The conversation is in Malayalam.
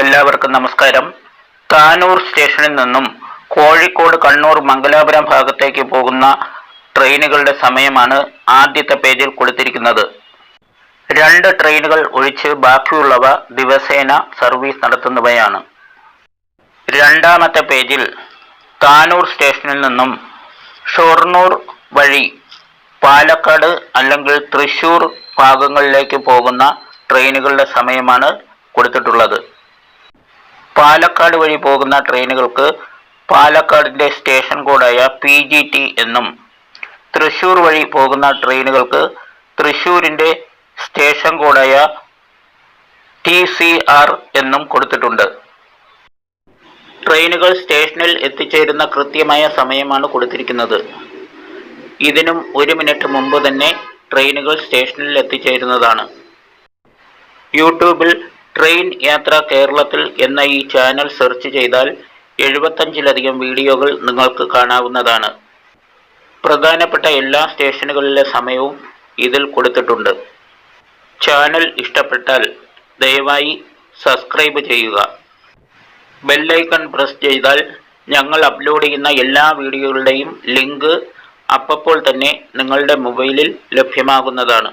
എല്ലാവർക്കും നമസ്കാരം. താനൂർ സ്റ്റേഷനിൽ നിന്നും കോഴിക്കോട് കണ്ണൂർ മംഗലാപുരം ഭാഗത്തേക്ക് പോകുന്ന ട്രെയിനുകളുടെ സമയമാണ് ആദ്യത്തെ പേജിൽ കൊടുത്തിരിക്കുന്നത്. രണ്ട് ട്രെയിനുകൾ ഒഴിച്ച് ബാക്കിയുള്ളവ ദിവസേന സർവീസ് നടത്തുന്നവയാണ്. രണ്ടാമത്തെ പേജിൽ താനൂർ സ്റ്റേഷനിൽ നിന്നും ഷൊർണൂർ വഴി പാലക്കാട് അല്ലെങ്കിൽ തൃശൂർ ഭാഗങ്ങളിലേക്ക് പോകുന്ന ട്രെയിനുകളുടെ സമയമാണ് കൊടുത്തിട്ടുള്ളത്. പാലക്കാട് വഴി പോകുന്ന ട്രെയിനുകൾക്ക് പാലക്കാടിന്റെ സ്റ്റേഷൻ കോഡായ പി ജി ടി എന്നും തൃശൂർ വഴി പോകുന്ന ട്രെയിനുകൾക്ക് തൃശൂരിന്റെ സ്റ്റേഷൻ കോഡായ ടി സി ആർ എന്നും കൊടുത്തിട്ടുണ്ട്. ട്രെയിനുകൾ സ്റ്റേഷനിൽ എത്തിച്ചേരുന്ന കൃത്യമായ സമയമാണ് കൊടുത്തിരിക്കുന്നത്. ഇതിനും ഒരു മിനിറ്റ് മുമ്പ് തന്നെ ട്രെയിനുകൾ സ്റ്റേഷനിൽ എത്തിച്ചേരുന്നതാണ്. യൂട്യൂബിൽ ട്രെയിൻ യാത്ര കേരളത്തിൽ എന്ന ഈ ചാനൽ സെർച്ച് ചെയ്താൽ എഴുപത്തഞ്ചിലധികം വീഡിയോകൾ നിങ്ങൾക്ക് കാണാവുന്നതാണ്. പ്രധാനപ്പെട്ട എല്ലാ സ്റ്റേഷനുകളിലെ സമയവും ഇതിൽ കൊടുത്തിട്ടുണ്ട്. ചാനൽ ഇഷ്ടപ്പെട്ടാൽ ദയവായി സബ്സ്ക്രൈബ് ചെയ്യുക. ബെല്ലൈക്കൺ പ്രസ് ചെയ്താൽ ഞങ്ങൾ അപ്ലോഡ് ചെയ്യുന്ന എല്ലാ വീഡിയോകളുടെയും ലിങ്ക് അപ്പോൾ തന്നെ നിങ്ങളുടെ മൊബൈലിൽ ലഭ്യമാകുന്നതാണ്.